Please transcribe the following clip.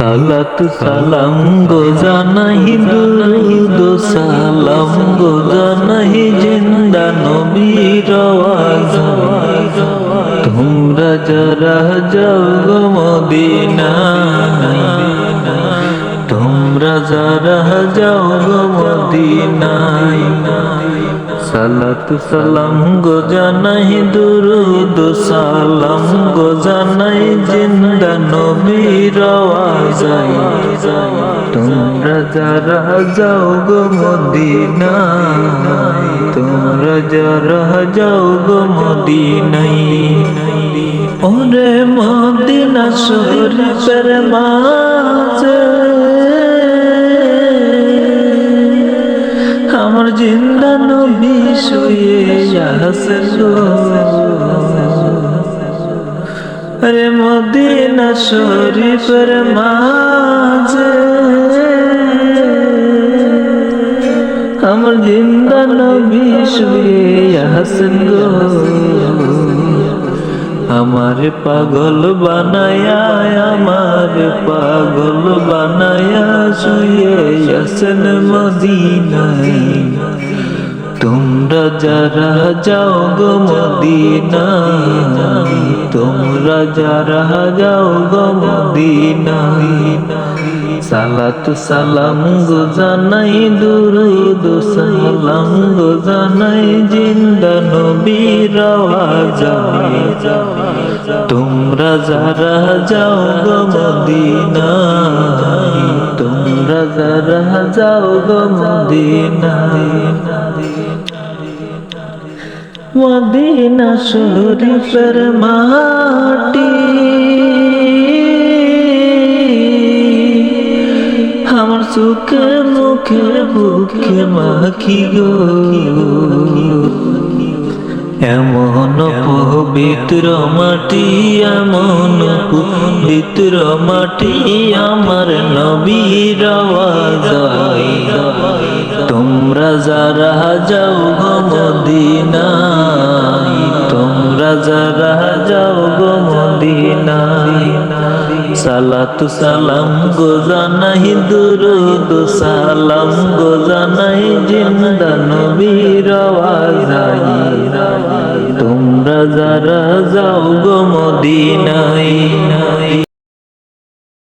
সালাত সালাম গো জানাই দুরুদ, সালাম গো জানাই জিন্দা নবীর আওয়াজ। তোমরা যারা যাও গো মদিনা, তোমরা যারা যাও গো মদিনায় সালাত সালাম গো জানাই দুরুদ, সালাম গো জানাই জিন্দা নবীর আওয়াজাই তোমরা যারা যাও গো মদিনা তোমরা যারা যাও গো মদিনাই ওরে মদিনা শরীফের মাঝে শুয়ে গো আরে মদিনা শরীফের মাঝে আমার জিন্দা নবী শুয়ে গো। আমার পাগল বানায়া, আমার পাগল বানায়া শুয়ে আসেন মদিনায়। তোমরা যারা যাও গো মদিনায় তোমরা যারা যাও গো মদিনায় সালাত সালাম গো জানাই, দুরুদ সালাম গো জানাই, জিন্দা নবীর আওয়াজায় তোমরা যারা যাও গো মদিনায় তোমরা যারা যাও গো মদিনায় মদিনা শরীফের মাটি। আমার সুখে মুখে বুকে মাখি গো এমন পবিত্র মাটি, এমন পবিত্র মাটি আমার নবীর তোমরা যারা যাও গো মদিনায়, তোমরা যারা যাও গো মদিনায় সালাত সালাম গো জানাই দুরুদ, সালাম গো জানাই জিন্দা নবীর আওয়াজাই তোমরা যারা যাও গো মদিনায়।